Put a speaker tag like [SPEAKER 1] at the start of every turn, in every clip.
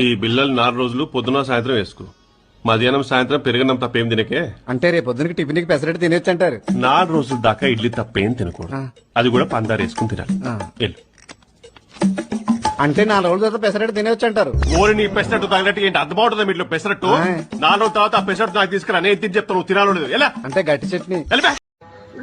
[SPEAKER 1] ఈ బిల్లలు నాలుగు రోజులు పొద్దున సాయంత్రం వేసుకో. మధ్యాహ్నం సాయంత్రం పెరిగినం తప్పేం తినకే.
[SPEAKER 2] అంటే రేపు పొద్దునకి టిఫిన్కి పెసరట్టు తినేచ్చు అంటారు
[SPEAKER 1] నాలుగు రోజుల దాకా ఇడ్లీ తప్పేం తినకూడదు. అది కూడా పందారు వేసుకుని తినాలి. వెళ్ళు.
[SPEAKER 2] అంటే నాలుగు రోజుల తర్వాత పెసరట్టు తినేచ్చు అంటారు
[SPEAKER 1] ఓరి నీ పెసరట్టు తగినట్టు ఏంటి? అర్థమవుతుంది మీట్లో పెసరట్టు. నాలుగు రోజుల తర్వాత ఆ పెసరట్టు నాకు తీసుకురా నేను తిని చెప్తాను నువ్వు తినాలో లేదు. ఎలా?
[SPEAKER 2] అంటే గట్టి చట్నీ.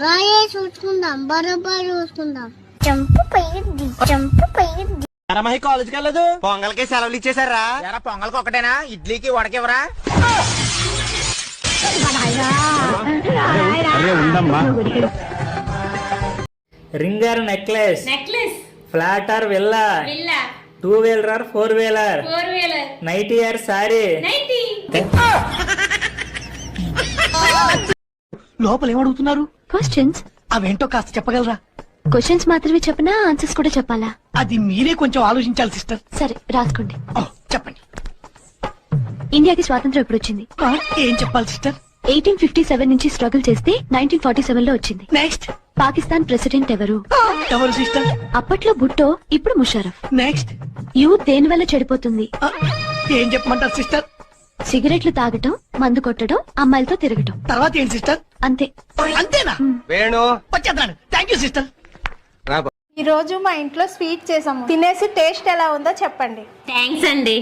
[SPEAKER 3] రాయే చూసుకుందాం బరోబర్ చూసుకుందాం. చంపు పోయింది చంపు పోయింది
[SPEAKER 4] రమహి కాలేజ్కి వెళ్ళదు?
[SPEAKER 5] పొంగల్కి సెలవులు ఇచ్చేసారా
[SPEAKER 4] ఎరా పొంగల్కి ఒకటేనా ఇడ్లీకి వడకివరా
[SPEAKER 2] అరే ఉండమ్మా
[SPEAKER 6] ring or necklace
[SPEAKER 7] necklace
[SPEAKER 6] flat or villa
[SPEAKER 7] villa
[SPEAKER 6] two wheeler or four wheeler
[SPEAKER 7] four wheeler
[SPEAKER 6] nighty or saree
[SPEAKER 4] లోపల ఏమడుగుతున్నారు
[SPEAKER 8] క్వశ్చన్స్
[SPEAKER 4] అవేంటో కాస్త చెప్పగలరా?
[SPEAKER 8] క్వశ్చన్స్ మాత్రమే చెప్పనా ఆన్సర్స్ కూడా చెప్పాలా?
[SPEAKER 4] అది మీరే కొంచెం ఆలోచించాలి సిస్టర్.
[SPEAKER 8] సరే రాసుకోండి.
[SPEAKER 4] చెప్పండి.
[SPEAKER 8] ఇండియాకి స్వాతంత్రం ఎప్పుడు వచ్చింది?
[SPEAKER 4] ఏం చెప్పాలి సిస్టర్?
[SPEAKER 8] ఎయిటీన్ ఫిఫ్టీ సెవెన్ నుంచి స్ట్రగుల్ చేస్తే నైన్టీన్ ఫార్టీ సెవెన్లో వచ్చింది.
[SPEAKER 4] నెక్స్ట్
[SPEAKER 8] పాకిస్తాన్ ప్రెసిడెంట్ ఎవరు?
[SPEAKER 4] ఎవరు సిస్టర్?
[SPEAKER 8] అప్పట్లో భుట్టో ఇప్పుడు ముషారఫ్.
[SPEAKER 4] నెక్స్ట్
[SPEAKER 8] యూత్ దేని వల్ల చెడిపోతుంది?
[SPEAKER 4] ఏం చెప్పమంటారు సిస్టర్?
[SPEAKER 8] సిగరెట్లు తాగటం మందు కొట్టడం అమ్మాయిలతో తిరగటం.
[SPEAKER 4] తర్వాత ఏంటి సిస్టర్?
[SPEAKER 8] అంతే.
[SPEAKER 4] అంతేనా?
[SPEAKER 5] వేణు.
[SPEAKER 4] వచ్చేద్దాను థ్యాంక్ యూ సిస్టర్
[SPEAKER 9] ఈ రోజు మా ఇంట్లో స్వీట్ చేసాము. తినేసి టేస్ట్ ఎలా ఉందో చెప్పండి.
[SPEAKER 7] థ్యాంక్స్ అండి.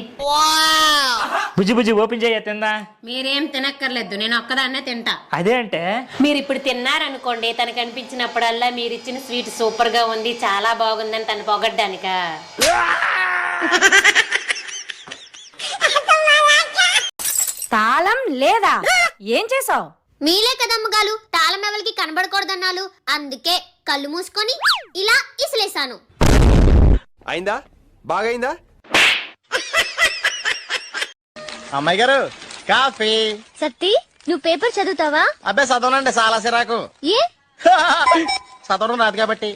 [SPEAKER 6] బుజ్జి బుజ్జి ఓపెన్ చేయ తిందా?
[SPEAKER 7] మీరేం తినక్కర్లేదు నేను ఒక్కదాన్నే తింటా.
[SPEAKER 6] అదే అంటే?
[SPEAKER 7] మీరు ఇప్పుడు తిన్నారనుకోండి తనకు అనిపించినప్పుడల్లా మీరు ఇచ్చిన స్వీట్ సూపర్గా ఉంది చాలా బాగుందని తను పొగడ్డానిక?
[SPEAKER 9] తాళం లేదా? ఏం చేసావు?
[SPEAKER 3] మీలే కదమ్మగాలు తాళం ఎవరికి కనబడకూడదన్నాలు. అందుకే కళ్ళు మూసుకొని ఇలా ఇసిలేసాను
[SPEAKER 5] అయిందా? బాగైందా?
[SPEAKER 2] అమ్మాయి గారు కాఫీ.
[SPEAKER 3] సత్తి నువ్వు పేపర్ చదువుతావా?
[SPEAKER 2] అబ్బాయి చదవనండి చాలా సిరాకు.
[SPEAKER 3] ఏ?
[SPEAKER 2] చదవడం రాదు కాబట్టి.